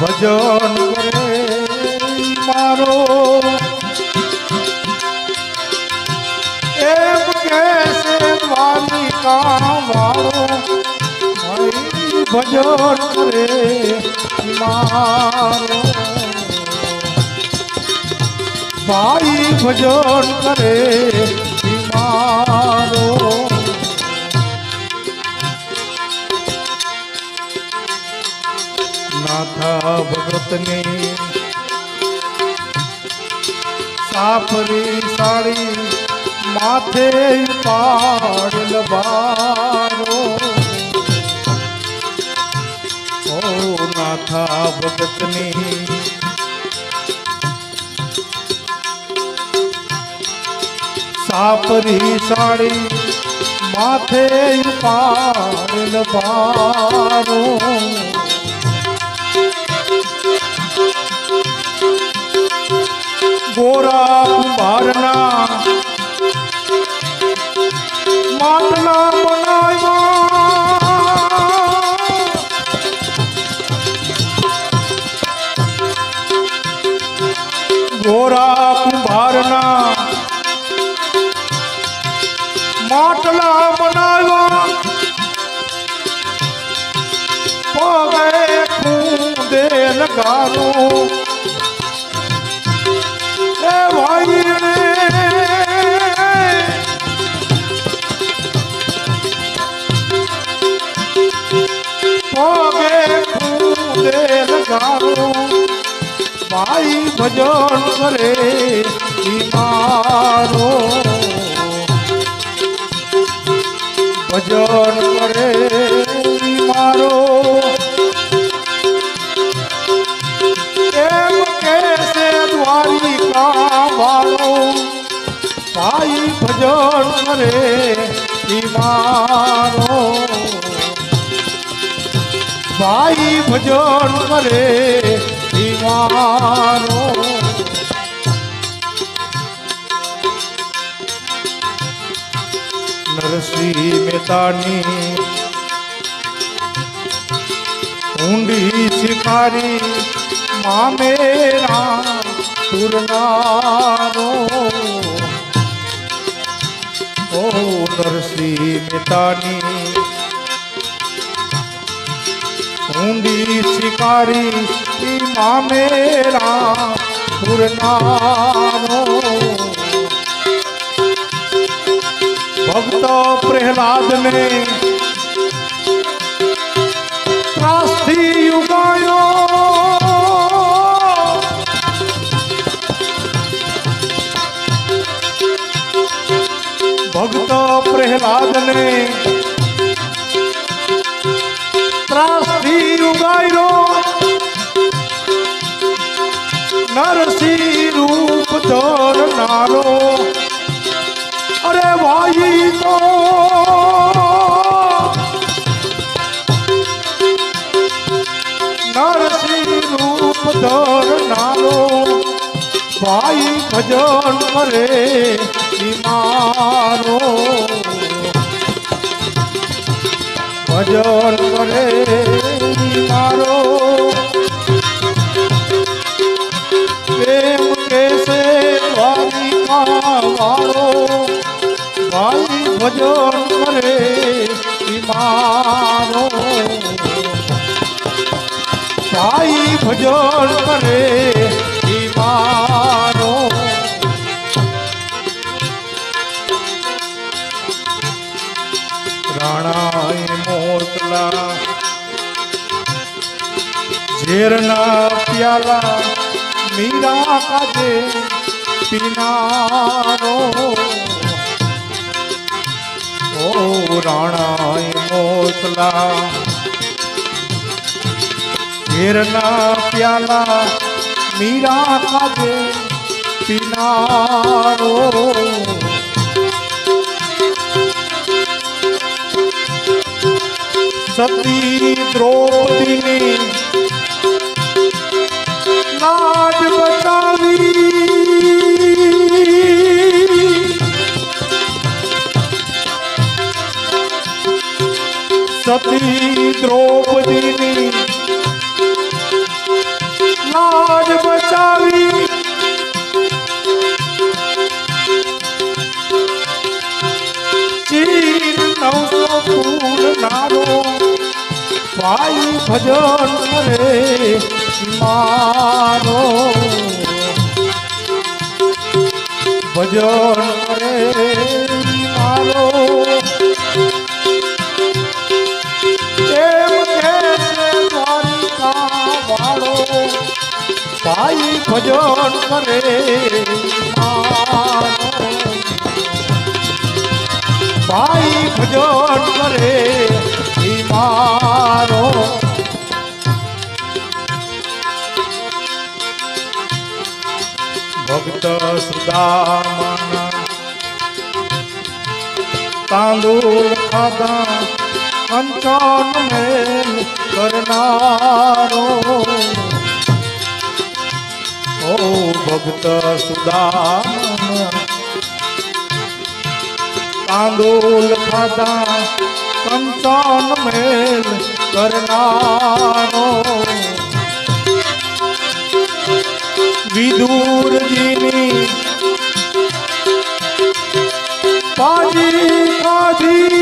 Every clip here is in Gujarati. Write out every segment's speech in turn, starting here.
ભજન કરે મારો. એમ કે છે દ્વારિકા વાળો ભજન કરે મારો. ભાઈ ભજન કરે મારો. નાથા ભગતને સાપરી સાડી માથે પાડ લબારો ઓ નાથા ભગતની સાપરી સાડી માથે પાડ લબારો લગાડો. એ ભાઈને પગે ખૂંદે લગાડો. ભાઈ ભજન કરે મારો ભજન કરે મારો. ભાઈ ભજન કરે મારો. નરસિંહ મહેતાની ઊંડી શિકારી મામેરા પુરનારો. ઓ નરસિંહ મહેતાની ઊંડી શિકારી મામેરા પુરનારો ભક્ત પ્રહલાદ ને પ્રહલાદ ને ત્રાસથી યુગાયો નરસિંહ રૂપ ધરનારો અરે ભાઈ તો નરસિંહ રૂપ ધરનારો ભાઈ ભજન કરે મારો ભજન કરે મારો. પ્રેમ કેસે દ્વારિકા વાળો ભાઈ ભજન કરે મારો ભાઈ ભજન કરે ઝેરના પ્યાલા મીરા કાજે પીનારો. ઓ રાણાય મોસલા. ઝેરના પ્યાલા મીરા કાજે પીનારો. સતી દ્રૌપદીની લાજ બતાવી સતી દ્રૌપદીની લાજ બચાવી ચીર નવસો ફૂલ નારો ભાઈ ભજો મારો. ભજન રે મારો. કેમ કે દ્વારિકા વાળો ભાઈ ભજન કરે ભાઈ ભજન કરે મારો. ભક્ત સુદામના તાંદૂળ ખાધા, કંચન મેલ કરનારો. ઓ ભક્ત સુદામના તાંદૂલ ખાધા, કંચન મેલ કરનારો. વિદુરજીની પાજી ખાધી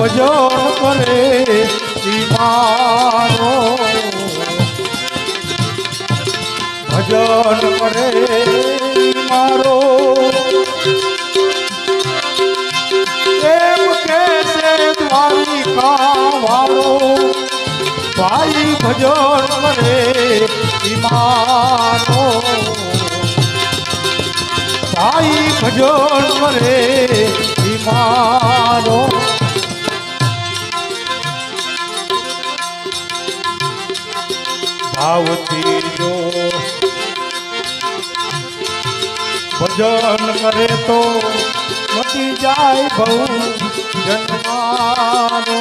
ભજન કરે મારો ભજન કરે મારો. એમ કે છે દ્વારિકા વાળો ભાઈ ભજન કરે ઈ ભાઈ ભજન કરે ઈ ભાવથી જો ભજન કરે તો મટી જાય બહુ જન્માનો.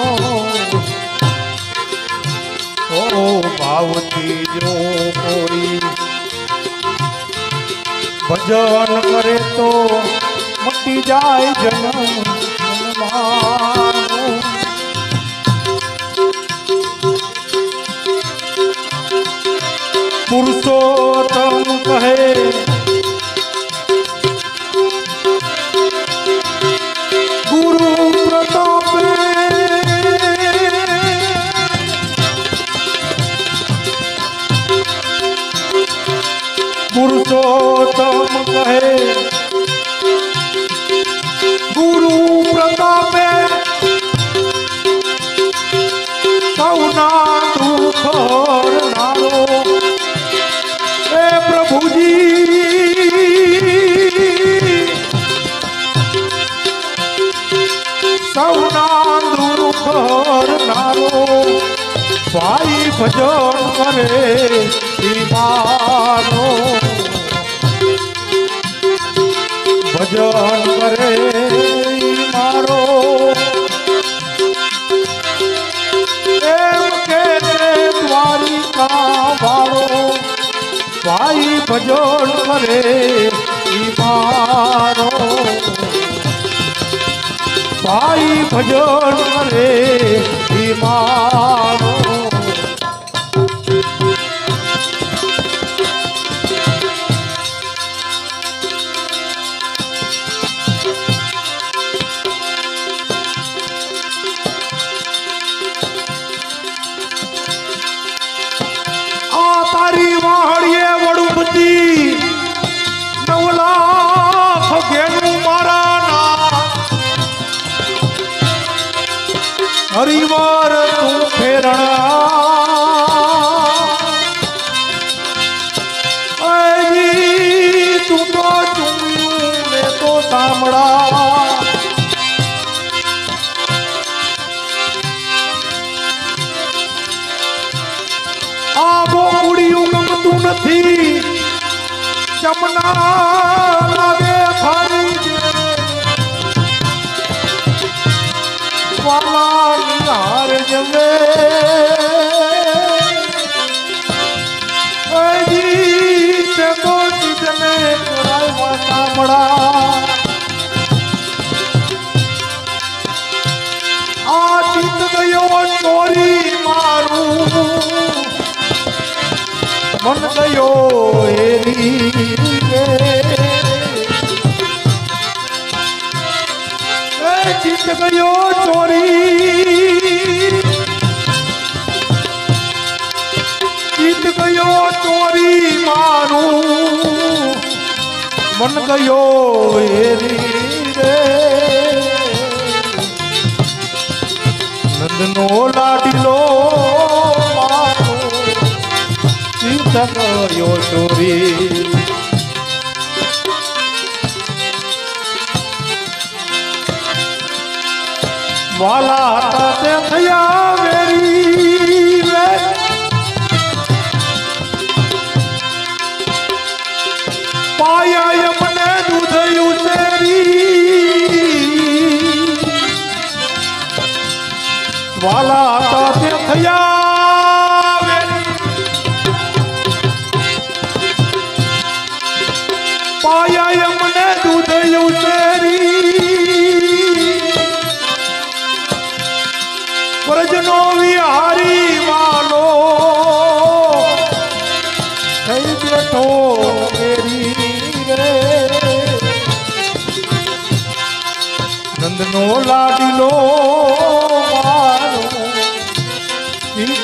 ઓ ભાવતી જો કોઈ ભજન કરે તો મટી જાય જન્મ જન્માનો. સૌના દુઃખ હરનારો હે પ્રભુજી સૌના દુઃખ હરનારો ભાઈ ભજન કરે ઈ ભજન કરે. ભજન કરે મારો. ભાઈ ભજોડ કરે મારો. હરિવાર તું ફેરણા. તું તો ચૂમ્યું તો સાંભળા. આ ગોકુડિયું ગમતું નથી. જમના લાગે ખારી વાલા નિહાર જમે. અજી તે તો તીજને કોરાય આ ચિત ગયો ચોરી મારું. મન ગયો એરી એ ચિત ગયો ચોરી મન ગયો એરી રે. નંદનો લાડીલો મારો ચિત ગયો ચોરી. વેરી પાયા મને દૂધ ઉતરી વાલા થયા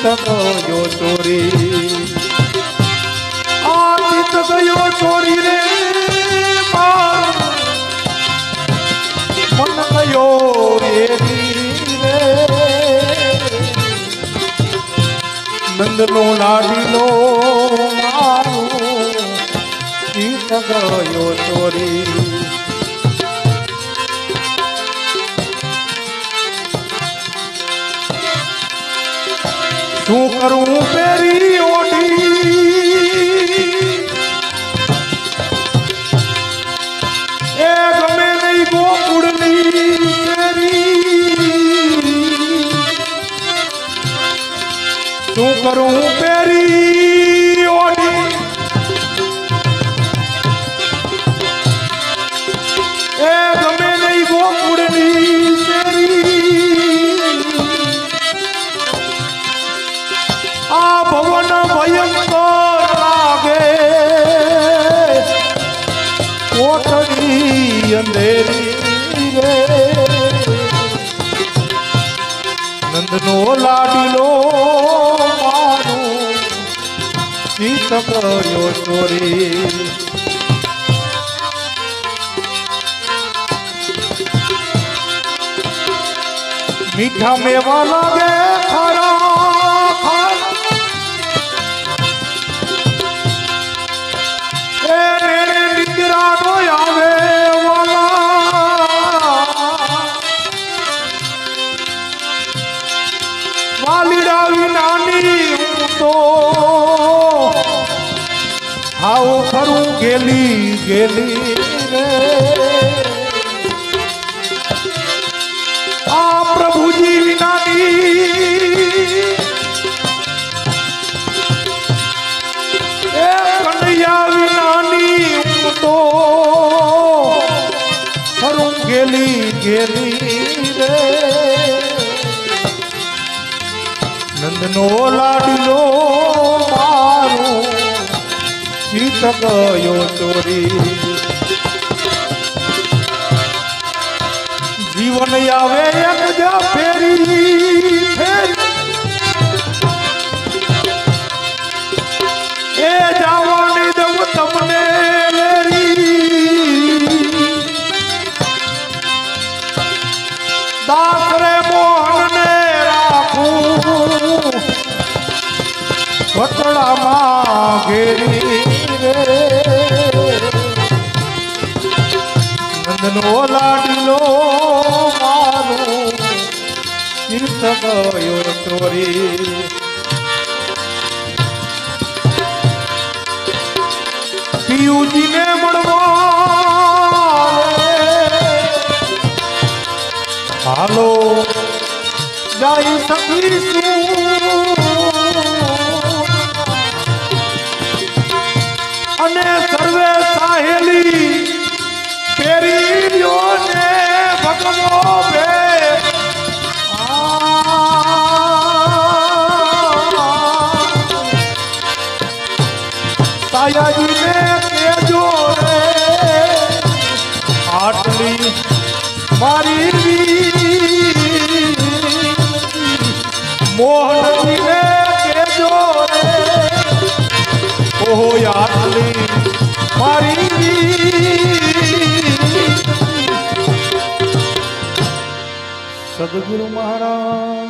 ચિંત ગયો ચોરી. આ ચિંત ગયો ચોરી રે મન ગયો રે. નંદનો લાડીલો મારું ચિંત ગયો ચોરી. શું કરું પેરી ઓઢી. એ ગમે નહીં ગોકુળની શેરી. શું કરું કોટડી અંધેરી રે. નંદનો લાડીલો મારો ચિત ગયો ચોરી. મીઠા મેવા લાગે નંદનો લાડલો મારો. ચિત ગયો ચોરી. જીવન આવે એક જા લાડીલો મારો ચિત્ત ગયો ચોરી પિયુજીને મળવા. હાલો જઈ શકીશું સદગુરુ મહારાજ